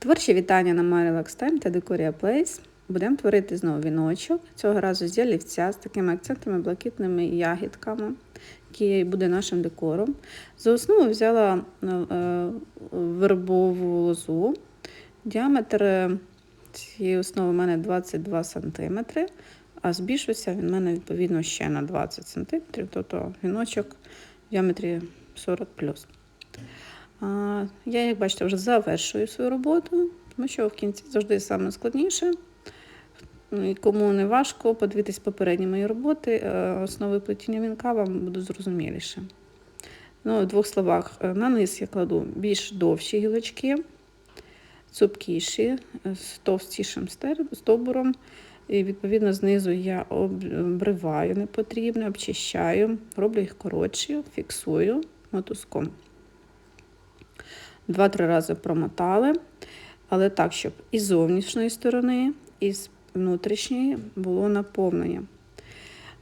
Творчі вітання на My Relax Time та Decoria Place. Будемо творити знову віночок. Цього разу з ялівця з такими акцентами, блакитними ягідками, який буде нашим декором. За основу взяла е, вербову лозу. Діаметр е, цієї основи у мене 22 см, а збільшився він у мене відповідно ще на 20 см, тобто віночок в діаметрі 40 а, Я, як бачите, вже завершую свою роботу, тому що в кінці завжди саме складніше. І Кому не важко, подивитись попередні мої роботи, е, основи плетіння вінка вам буде зрозуміліше. Ну, в двох словах, е, на низ я кладу більш довші гілочки, цупкіші, е, з товстішим стовбуром. І відповідно знизу я обриваю непотрібне, обчищаю, роблю їх коротші, фіксую мотузком. Два-три рази промотали, але так, щоб із зовнішньої сторони, і з внутрішньої було наповнення.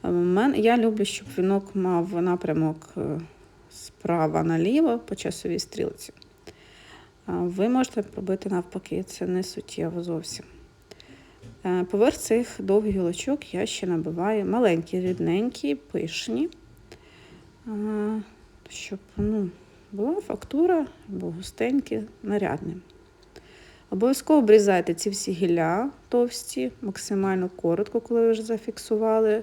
Е, Я люблю, щоб вінок мав напрямок е, справа наліво по часовій стрілці. Ви можете робити навпаки, це не суттєво зовсім. Е, Поверх цих довгих гілочок я ще набиваю маленькі, рідненькі, пишні, щоб ну, була фактура, або густенькі, нарядні. Обов'язково обрізайте ці всі гілля товсті, максимально коротко, коли ви вже зафіксували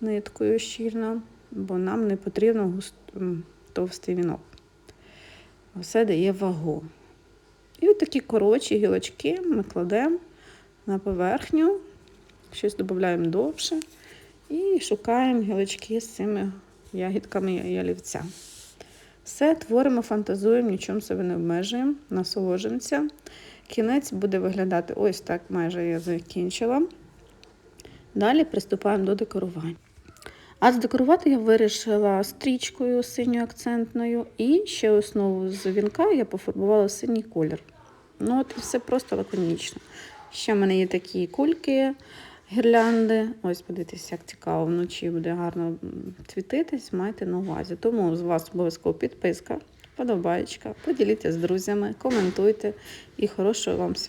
ниткою щільно, бо нам не потрібно густ... товстий вінок. Все дає вагу. І от такі коротші гілочки ми кладемо на поверхню, щось додаємо довше і шукаємо гілочки з цими ягідками ялівця. Все творимо, фантазуємо, нічим себе не обмежуємо, насолоджуємося. Кінець буде виглядати ось так, майже я закінчила. Далі приступаємо до декорування. А задекорувати я вирішила стрічкою синьою акцентною, і ще основу з вінка я пофарбувала синій колір. Ну от і все просто лаконічно. Ще в мене є такі кульки, гірлянди. Ось, подивіться, як цікаво, вночі буде гарно цвітитись, майте на увазі. Тому з вас обов'язково підписка, подобаєчка, поділіться з друзями, коментуйте і хорошого вам свята.